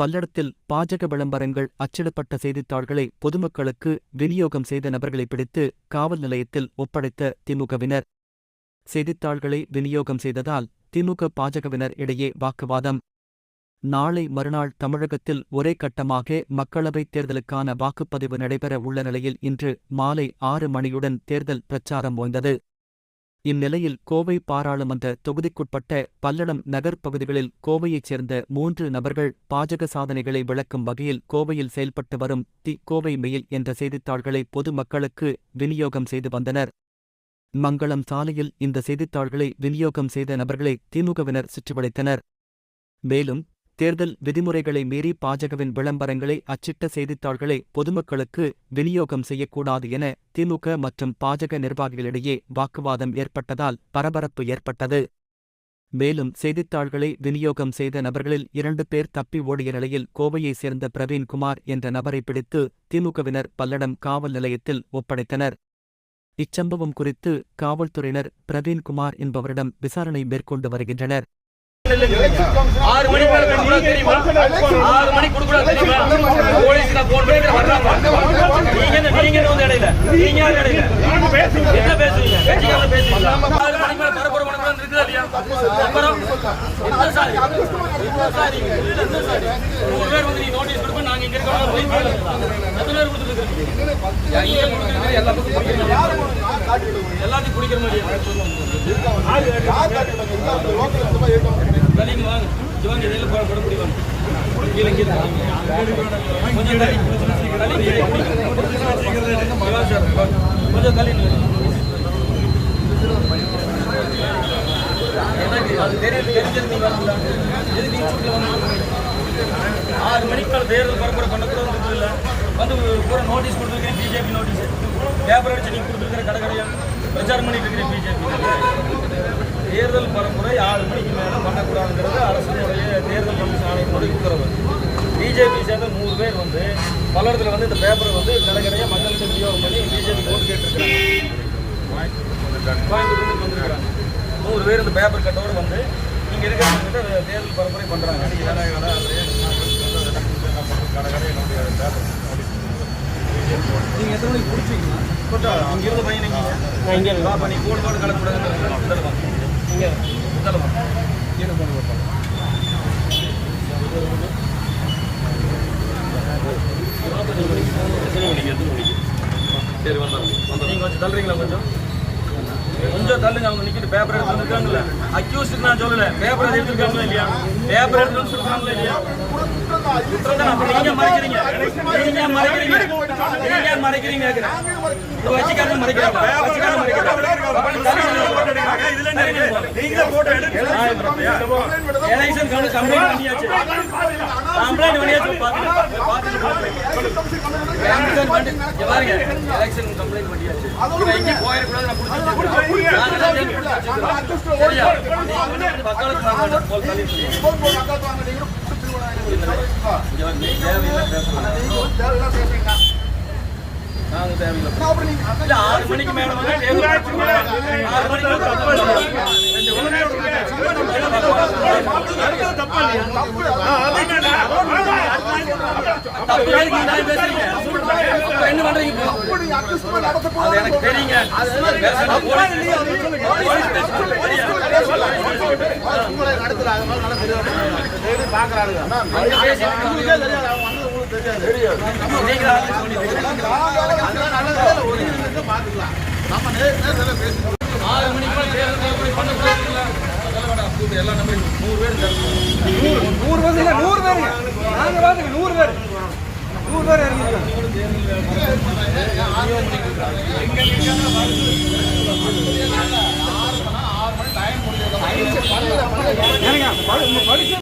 பல்லடத்தில் பாஜக விளம்பரங்கள் அச்சிடப்பட்ட செய்தித்தாள்களை பொதுமக்களுக்கு விநியோகம் செய்த நபர்களை பிடித்து காவல் நிலையத்தில் ஒப்படைத்த திமுகவினர். செய்தித்தாள்களை விநியோகம் செய்ததால் திமுக பாஜகவினர் இடையே வாக்குவாதம். நாளை மறுநாள் தமிழகத்தில் ஒரே கட்டமாக மக்களவைத் தேர்தலுக்கான வாக்குப்பதிவு நடைபெற உள்ள நிலையில் இன்று மாலை ஆறு மணியுடன் தேர்தல் பிரச்சாரம் ஓய்ந்தது. இந்நிலையில் கோவை பாராளுமன்ற தொகுதிக்குட்பட்ட பல்லடம் நகர் பகுதிகளில் கோவையைச் சேர்ந்த மூன்று நபர்கள் பாஜக சாதனைகளை விளக்கும் வகையில் கோவையில் செயல்பட்டு வரும் தி கோவை மெயில் என்ற செய்தித்தாள்களை பொதுமக்களுக்கு விநியோகம் செய்து வந்தனர். மங்களம் சாலையில் இந்த செய்தித்தாள்களை விநியோகம் செய்த நபர்களை திமுகவினர் சுற்றிவளைத்தனர். மேலும் தேர்தல் விதிமுறைகளை மீறி பாஜகவின் விளம்பரங்களை அச்சிட்ட செய்தித்தாள்களை பொதுமக்களுக்கு விநியோகம் செய்யக்கூடாது என திமுக மற்றும் பாஜக நிர்வாகிகளிடையே வாக்குவாதம் ஏற்பட்டதால் பரபரப்பு ஏற்பட்டது. மேலும் செய்தித்தாள்களை விநியோகம் செய்த நபர்களில் இரண்டு பேர் தப்பி ஓடிய நிலையில் கோவையைச் சேர்ந்த பிரவீன்குமார் என்ற நபரை பிடித்து திமுகவினர் பல்லடம் காவல் நிலையத்தில் ஒப்படைத்தனர். இச்சம்பவம் குறித்து காவல்துறையினர் பிரவீன்குமார் என்பவரிடம் விசாரணை மேற்கொண்டு வருகின்றனர். ஆறு மணி மேல தெரியுமா? ஆறு மணி கொடுக்கூட தெரியுமா? போலீஸ் போன் பண்ணி வர்றாங்க. நீங்க என்ன நீங்க என்ன வந்து இடையில? நீங்க யார் இடையில? என்ன பேசுவீங்க பேச்சுக்காக பேசுவீங்களா ஆறு மணி மேல பரப்புற மணி இருக்குதா இல்லையா? அப்புறம் சாரி? சாரி? இல்ல என்ன சாரி? நூறு பேர் வந்து நோட்டீஸ் கொடுப்பா நாங்க இங்க இருக்கோம் போய் எத்தனை பேர் கொடுத்துட்டு இருக்கீங்க எல்லாத்தையும் குடிக்கிற மாதிரி சிவாங்க இதில் போட போட முடியும் கீழே கீழே கொஞ்சம் தள்ளி கொஞ்சம் தள்ளி அது தெரியுது தெரிஞ்சது நீங்க வரல எது ஆறு மணிக்கு மேலே தேர்தல் பரப்புரை இல்லை வந்து பூரா நோட்டீஸ் கொடுத்துருக்கேன் பிஜேபி நோட்டீஸ் பேப்பர் அடிச்சு நீங்கள் கொடுத்துருக்கிற கடை பிரச்சாரம் பண்ணிட்டு இருக்கிறேன் பிஜேபி தேர்தல் பரப்புரை ஆறு மணிக்கு மேலே பண்ணக்கூடாதுங்கிறது அரசினுடைய தேர்தல் கமிஷன் ஆணையத்தினுடைய உத்தரவு. பிஜேபி சேர்ந்த நூறு பேர் வந்து பல்லடத்தில் வந்து இந்த பேப்பரை வந்து கடை கடையாக மக்களுக்கு விநியோகம் பண்ணி பிஜேபி ஓட்டு கேட்டுருக்காங்க கோயம்புத்தூர்லேருந்து வந்திருக்கிறாங்க. நூறு பேர் இந்த பேப்பர் கட்டோடு வந்து இங்கே இருக்கிறவங்ககிட்ட தேர்தல் பரப்புரை பண்ணுறாங்க நீங்கள் எத்தனை மணிக்கு பிடிச்சிங்களா இங்கே இருந்த பையன் நீங்கள் இங்கே கோடு கோடு கலக்கூடாதுன்னு தருவான் இங்கே. தருவான் கீழே கொண்டு சரி வந்தாங்க நீங்கள் கொஞ்சம் தள்ளுறீங்களா கொஞ்சம்? கொஞ்சம் தள்ளுங்க அவங்க நிக்கிட்டு பேப்பர் எடுத்து வந்திருக்காங்கல்ல அக்யூஸ்ட் நான் சொல்லல. பேப்பர் எடுத்துருக்காங்களா இல்லையா? பேப்பர் எடுத்து வந்து சொல்றாங்களா இல்லையா நீங்க மறைக்கிறீங்க. நீங்க மறைக்கிறீங்க. நீங்க மறைக்கிறீங்க வச்சுக்காரங்க மறைக்கிறாங்க. வச்சுக்காரங்க மறைக்கிறாங்க. எலெக்ஷன் கம்ப்ளைண்ட் பண்ணியாச்சு. கம்ப்ளைண்ட் பண்ணியாச்சு பாருங்க எலெக்ஷன் கம்ப்ளைண்ட் பண்ணியாச்சு இவன் தேவையில்லை பேசலாம் நாங்க தேவையில்லை ஆறு மணிக்கு மேல என்ன பண்றீங்க எனக்கு தெரியுங்க போலீஸ் நூறு பேர் தரணும். நூறு பேர் இல்ல நூறு பேருங்க நாங்க பாத்துக்க நூறு பேர் நூறு பேர் இறங்கிருக்காங்க படிச்சு